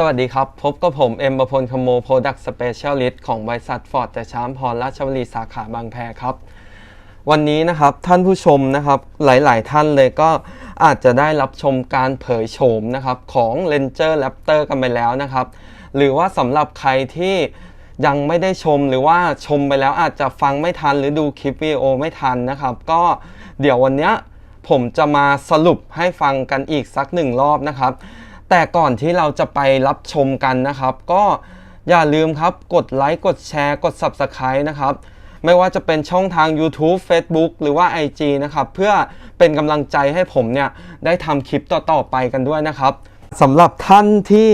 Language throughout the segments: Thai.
สวัสดีครับ พบกับผม เอ็มประพลคโมโปรดักต์สเปเชียลิสต์ของบริษัทฟอร์ดแต่ช้ามพรราชบุรีสาขาบางแพครับ วันนี้นะครับท่านผู้ชมนะครับหลาย ๆ ท่านเลยก็อาจจะได้รับชมการเผยโฉมนะครับของ Ranger Raptor กันไปแล้วนะครับ หรือว่าสำหรับใครที่ยังไม่ได้ชมหรือว่าชมไปแล้วอาจจะฟังไม่ทันหรือดูคลิปวิดีโอไม่ทันนะครับ ก็เดี๋ยววันนี้ผมจะมาสรุปให้ฟังกันอีกสักหนึ่งรอบนะครับ แต่ก่อนที่เราจะไปรับชมกันนะครับ ก็อย่าลืมครับกดไลค์กดแชร์กด Subscribe นะครับ ไม่ว่าจะเป็นช่องทาง YouTube Facebook หรือว่า IG นะครับ เพื่อเป็นกำลังใจให้ผมเนี่ย ได้ทำคลิปต่อ ๆ ไปกันด้วยนะครับสำหรับท่านที่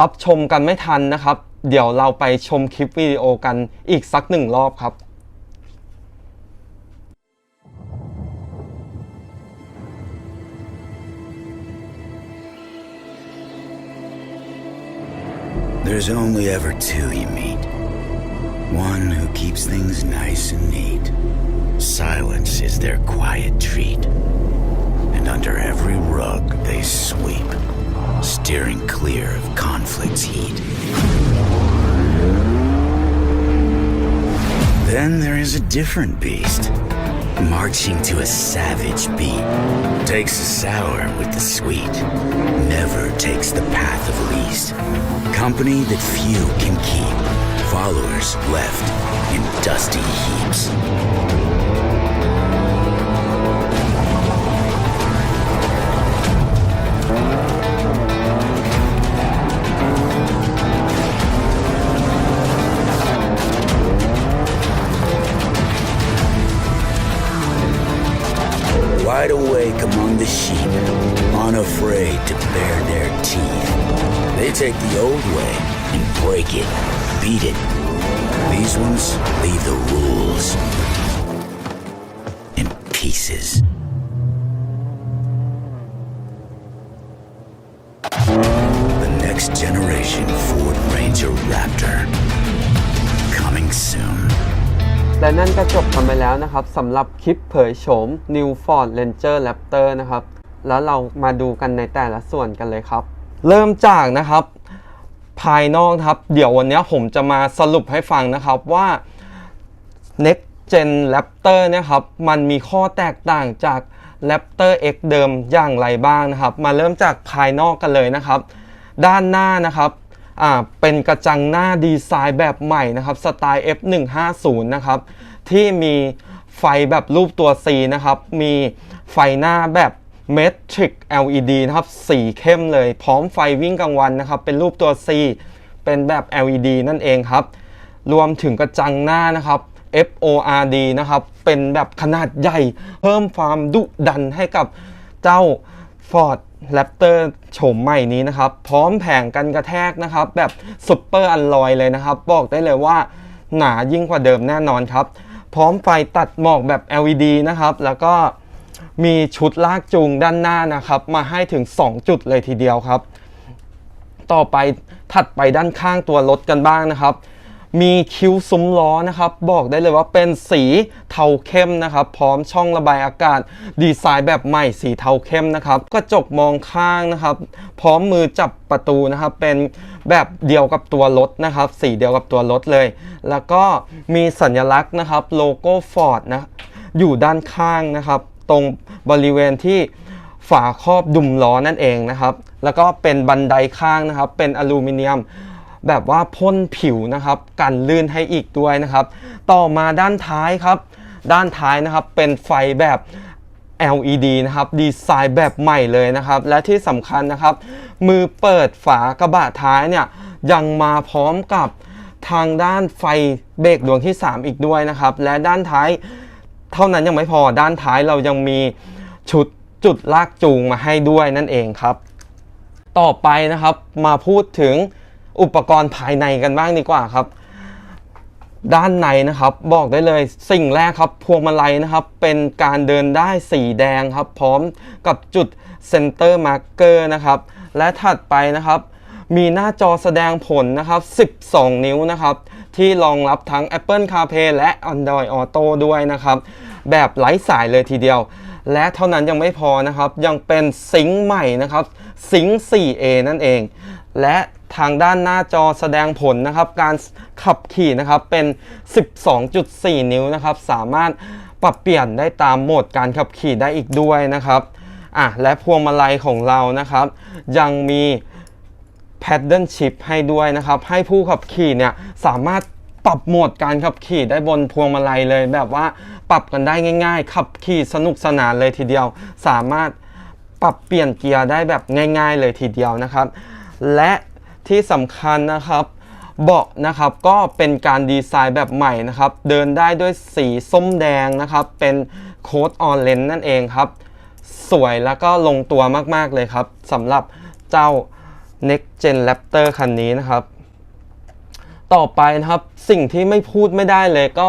รับชมกันไม่ทันนะครับ เดี๋ยวเราไปชมคลิปวิดีโอกันอีกสักหนึ่งรอบครับ There's only ever two you meet. One who keeps things nice and neat. Silence is their quiet treat. And under every rug they sweep, steering clear of conflict's heat. Then there is a different beast, marching to a savage beat. Takes the sour with the sweet, never takes the path of least. Company that few can keep, followers left in dusty heaps. Break it, beat it. These ones leave the rules in pieces. The next generation Ford Ranger Raptor. Coming soon. และนั่นก็จบกันไปแล้วนะครับสำหรับคลิปเผยโฉม New Ford Ranger Raptor นะครับ แล้วเรามาดูกันในแต่ละส่วนกันเลยครับ เริ่มจากนะครับ ภายนอกครับ เดี๋ยววันนี้ผมจะมาสรุปให้ฟังนะครับว่า Next Gen Raptor เนี่ยครับ มันมีข้อแตกต่างจาก Raptor X เดิมอย่างไรบ้างนะครับ มาเริ่มจากภายนอกกันเลยนะครับ ด้านหน้านะครับอ่าเป็นกระจังหน้าดีไซน์แบบใหม่นะครับสไตล์ F150 นะครับที่มีไฟแบบรูปตัว C นะครับ มีไฟหน้าแบบ Matrix LED นะครับ สีเข้มเลย พร้อมไฟวิ่งกลางวันนะครับ เป็นรูปตัว C เป็นแบบ LED นั่นเองครับ รวมถึงกระจังหน้านะครับ FORD นะครับ เป็นแบบขนาดใหญ่ เพิ่มความดุดันให้กับเจ้า Ford Raptor โฉมใหม่นี้นะครับ พร้อมแผงกันกระแทกนะครับ แบบซุปเปอร์อัลลอยเลยนะครับ บอกได้เลยว่าหนายิ่งกว่าเดิมแน่นอนครับ พร้อมไฟตัดหมอกแบบ LED นะครับ แล้วก็ มีชุดลากจูงด้านหน้านะครับ มาให้ถึง 2 จุดเลยทีเดียวครับ ต่อไปถัดไปด้านข้างตัวรถกันบ้างนะครับ มีคิ้วซุ้มล้อนะครับ บอกได้เลยว่าเป็นสีเทาเข้มนะครับ พร้อมช่องระบายอากาศ ดีไซน์แบบใหม่สีเทาเข้มนะครับกระจกมองข้างนะครับ พร้อมมือจับประตูนะครับ เป็นแบบเดียวกับตัวรถนะครับ สีเดียวกับตัวรถเลย แล้วก็มีสัญลักษณ์นะครับโลโก้ Ford นะอยู่ด้านข้างนะครับ ตรงบริเวณที่ฝาครอบดุมล้อนั่นเองนะครับ แล้วก็เป็นบันไดข้างนะครับ เป็นอลูมิเนียม แบบว่าพ่นผิวนะครับ กันลื่นให้อีกด้วยนะครับ ต่อมาด้านท้ายครับ ด้านท้ายนะครับเป็นไฟแบบ LED นะครับ ดีไซน์แบบใหม่เลยนะครับ และที่สำคัญนะครับ มือเปิดฝากระบะท้ายเนี่ยยังมาพร้อมกับทางด้านไฟเบรกดวงที่ 3 อีกด้วยนะครับ และด้านท้าย เท่านั้นยังไม่พอด้านท้ายเรายังมีชุดจุดลากจูงมาให้ด้วยนั่นเองครับ ต่อไปนะครับมาพูดถึงอุปกรณ์ภายในกันบ้างดีกว่าครับ ด้านในนะครับบอกได้เลยสิ่งแรกครับพวงมาลัยนะครับ เป็นการเดินได้สีแดงครับ พร้อมกับจุดเซนเตอร์มาร์กเกอร์นะครับ และถัดไปนะครับ มีหน้าจอแสดงผลนะครับ 12 นิ้วนะครับ ที่รองรับทั้ง Apple CarPlay และ Android Auto ด้วยนะครับ แบบไร้สายเลยทีเดียว และเท่านั้นยังไม่พอนะครับ ยังเป็นซิงค์ใหม่นะครับซิงค์ 4A นั่นเอง และทางด้านหน้าจอแสดงผลนะครับ การขับขี่นะครับเป็น 12.4 นิ้วนะครับ สามารถปรับเปลี่ยนได้ตามโหมดการขับขี่ได้อีกด้วยนะครับอะและพวงมาลัยของเรานะครับ ยังมี Paddle Shift ให้ด้วยนะครับ ให้ผู้ขับขี่เนี่ยสามารถปรับโหมดการขับขี่ได้บนพวงมาลัยเลย แบบว่าปรับกันได้ง่าย ๆ ขับขี่สนุกสนานเลยทีเดียว สามารถปรับเปลี่ยนเกียร์ได้แบบง่าย ๆ เลยทีเดียวนะครับ และที่สำคัญนะครับเบาะนะครับก็เป็นการดีไซน์แบบใหม่นะครับ เดินได้ด้วยสีส้มแดงนะครับ เป็นโค้ดออนเลนนั่นเองครับ สวยแล้วก็ลงตัวมากๆเลยครับสำหรับเจ้า Next Gen Raptor คันนี้นะครับ ต่อไปนะครับสิ่งที่ไม่พูดไม่ได้เลยก็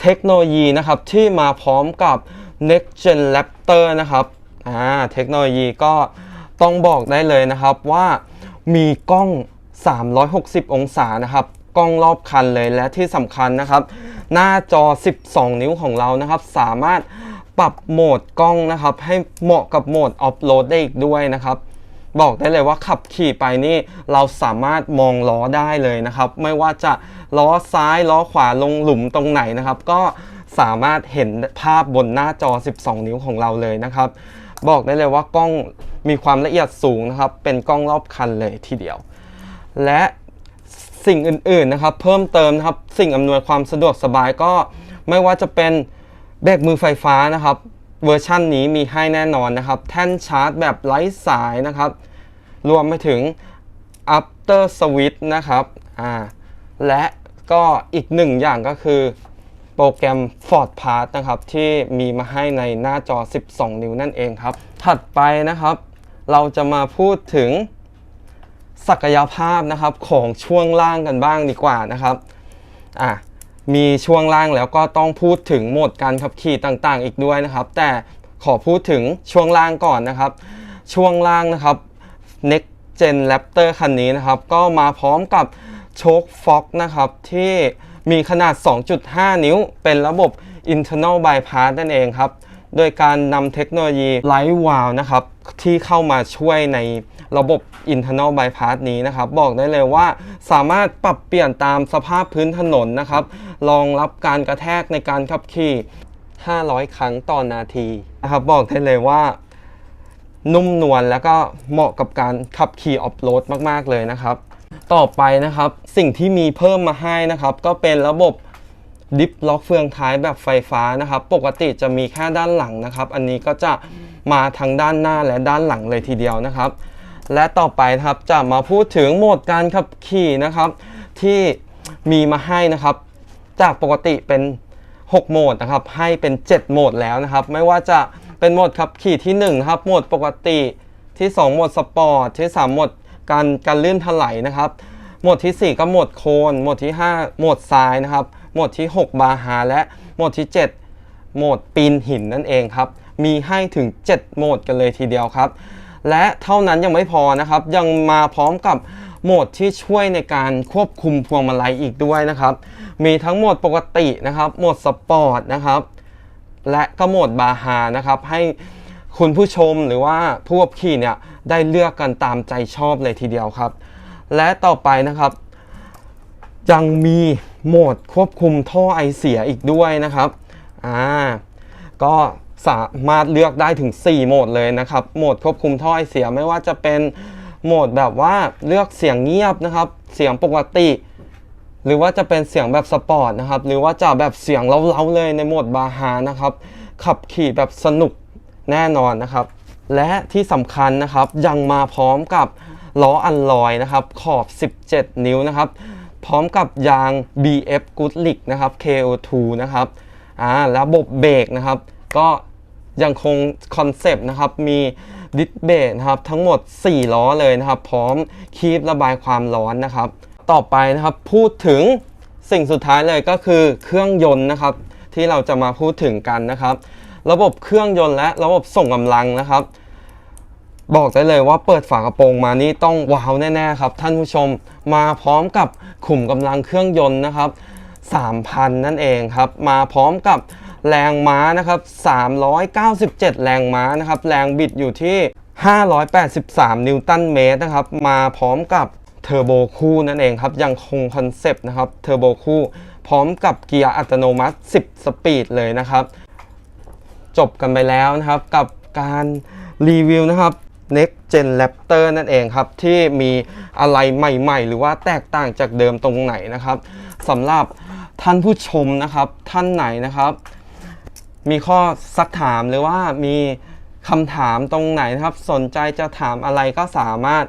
เทคโนโลยีนะครับที่มาพร้อมกับ Next Gen Raptor นะครับอ่าเทคโนโลยีก็ต้องบอกได้เลยนะครับว่ามีกล้อง 360 องศานะครับ กล้องรอบคันเลยและที่สำคัญนะครับ หน้าจอ 12 นิ้วของเรานะครับ สามารถปรับโหมดกล้องนะครับ ให้เหมาะกับโหมดออฟโหลดได้อีกด้วยนะครับ บอกได้เลยว่าขับขี่ไปนี่เราสามารถมองล้อได้เลยนะครับ ไม่ว่าจะล้อซ้ายล้อขวาลงหลุมตรงไหนนะครับ ก็สามารถเห็นภาพบนหน้าจอ 12 นิ้วของเราเลยนะครับ บอกได้เลยว่ากล้องมีความละเอียดสูงนะครับ เป็นกล้องรอบคันเลยทีเดียว และสิ่งอื่นๆนะครับ เพิ่มเติมนะครับ สิ่งอำนวยความสะดวกสบายก็ไม่ว่าจะเป็นเบกมือไฟฟ้านะครับ เวอร์ชั่นนี้มีให้แน่นอนนะครับ แท่นชาร์จแบบไร้สายนะครับ รวมไปถึง after switch นะครับอ่าและก็อีกหนึ่งอย่างก็คือโปรแกรม Ford Pass นะครับ ที่มีมาให้ในหน้าจอ 12 นิ้วนั่นเองครับ ถัดไปนะครับ เราจะมาพูดถึงศักยภาพนะครับของช่วงล่างกันบ้างดีกว่านะครับอะ มีช่วงล่างแล้วก็ต้องพูดถึงโหมดการขับขี่ต่างๆ อีกด้วยนะครับ แต่ขอพูดถึงช่วงล่างก่อนนะครับ ช่วงล่างนะครับ Next Gen Raptor คันนี้นะครับ ก็มาพร้อมกับโชคฟ็อกนะครับ ที่มีขนาด 2.5 นิ้ว เป็นระบบ internal bypass นั่นเองครับ โดยการนำเทคโนโลยี Light Valve นะครับที่เข้ามาช่วยในระบบ internal bypass นี้นะครับ บอกได้เลยว่าสามารถปรับเปลี่ยนตามสภาพพื้นถนนนะครับรองรับการกระแทกในการขับขี่ 500 ครั้งต่อนาทีนะครับบอกได้เลยว่านุ่มนวลแล้วก็เหมาะกับการขับขี่ออฟโรดมาก ๆ เลยนะครับ ต่อไปนะครับสิ่งที่มีเพิ่มมาให้นะครับ ก็เป็นระบบ ดิฟล็อกเฟืองท้ายแบบไฟฟ้านะครับ ปกติจะมีแค่ด้านหลังนะครับ อันนี้ก็จะมาทั้งด้านหน้าและด้านหลังเลยทีเดียวนะครับ และต่อไปนะครับจะมาพูดถึงโหมดการขับขี่นะครับ ที่มีมาให้นะครับ จากปกติเป็น 6 โหมดนะครับ ให้เป็น 7 โหมดแล้วนะครับ ไม่ว่าจะเป็นโหมดขับขี่ที่1นะครับโหมดปกติที่ 2 โหมดสปอร์ตที่ 3 โหมดการการลื่นถลายนะครับ โหมดที่ 4 ก็โหมดโคนโหมดที่ 5 โหมดทรายนะครับ หมดที่ 6 บาฮาและโหมดที่ 7 โหมดปีนหินนั่นเองครับ มีให้ถึง 7 โหมดกันเลยทีเดียวครับ และเท่านั้นยังไม่พอนะครับ ยังมาพร้อมกับโหมดที่ช่วยในการควบคุมพวงมาลัยอีกด้วยนะครับ มีทั้งโหมดปกตินะครับ โหมดสปอร์ตนะครับ และก็โหมดบาฮานะครับ ให้คุณผู้ชมหรือว่าผู้ขับขี่เนี่ยได้เลือกกันตามใจชอบเลยทีเดียวครับ และต่อไปนะครับ ยังมี โหมดควบคุมท่อไอเสียอีกด้วยนะครับอ่าก็สามารถเลือกได้ถึง 4 โหมดเลยนะครับ โหมดควบคุมท่อไอเสียไม่ว่าจะเป็นโหมดแบบว่าเลือกเสียงเงียบนะครับ เสียงปกติ หรือว่าจะเป็นเสียงแบบสปอร์ตนะครับ หรือว่าจะแบบเสียงเล้าๆเลยในโหมดบาฮานะครับ ขับขี่แบบสนุกแน่นอนนะครับ และที่สำคัญนะครับยังมาพร้อมกับล้ออัลลอยนะครับ ขอบ 17 นิ้วนะครับ พร้อมกับยาง BF Goodrich นะครับ KO2 นะครับอ่าระบบเบรกนะครับ ก็ยังคงคอนเซปต์นะครับ มีดิสเบรกนะครับทั้งหมด 4 ล้อเลยนะครับ พร้อมคีบระบายความร้อนนะครับ ต่อไปนะครับพูดถึงสิ่งสุดท้ายเลยก็คือเครื่องยนต์นะครับ ที่เราจะมาพูดถึงกันนะครับ ระบบเครื่องยนต์และระบบส่งกำลังนะครับ บอกได้เลยว่าเปิดฝากระโปรงมานี่ต้องว้าวแน่ๆครับท่านผู้ชมมาพร้อมกับขุมกำลังเครื่องยนต์นะครับ 3,000 นั่นเองครับ มาพร้อมกับแรงม้านะครับ 397 แรงม้านะครับ แรงบิดอยู่ที่ 583 นิวตันเมตรนะครับ มาพร้อมกับเทอร์โบคู่นั่นเองครับ ยังคงคอนเซปต์นะครับ เทอร์โบคู่พร้อมกับเกียร์อัตโนมัติ 10 สปีดเลยนะครับ จบกันไปแล้วนะครับกับการรีวิวนะครับ Next Gen Raptor นั่นเองครับ ที่มีอะไรใหม่ๆ หรือว่าแตกต่างจากเดิมตรงไหนนะครับสำหรับท่านผู้ชมนะครับ ท่านไหนนะครับ มีข้อสักถามหรือว่ามีคำถามตรงไหนนะครับ สนใจจะถามอะไรก็สามารถ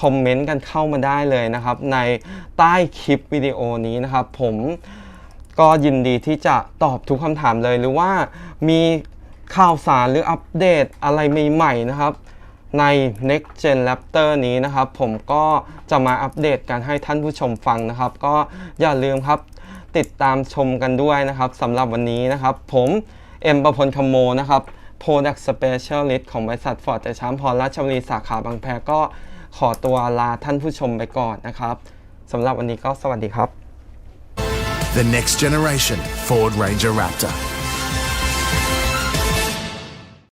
คอมเมนต์กันเข้ามาได้เลยนะครับ ในใต้คลิปวิดีโอนี้นะครับ ผมก็ยินดีที่จะตอบทุกคำถามเลยหรือว่ามีข่าวสารหรืออัปเดตอะไรใหม่ๆนะครับ ใน Next Gen Raptor นี้นะครับ ผมก็จะมาอัปเดตกันให้ท่านผู้ชมฟังนะครับ ก็อย่าลืมครับติดตามชมกันด้วยนะครับสำหรับวันนี้นะครับ ผมเอ็มประพลคำโมนะครับ Product Specialist ของบริษัทฟอร์ดแต่ช้างพรราชบุรีสาขาบางแพก็ขอตัวลาท่านผู้ชมไปก่อนนะครับสำหรับวันนี้ก็สวัสดีครับ The next generation Ford Ranger Raptor.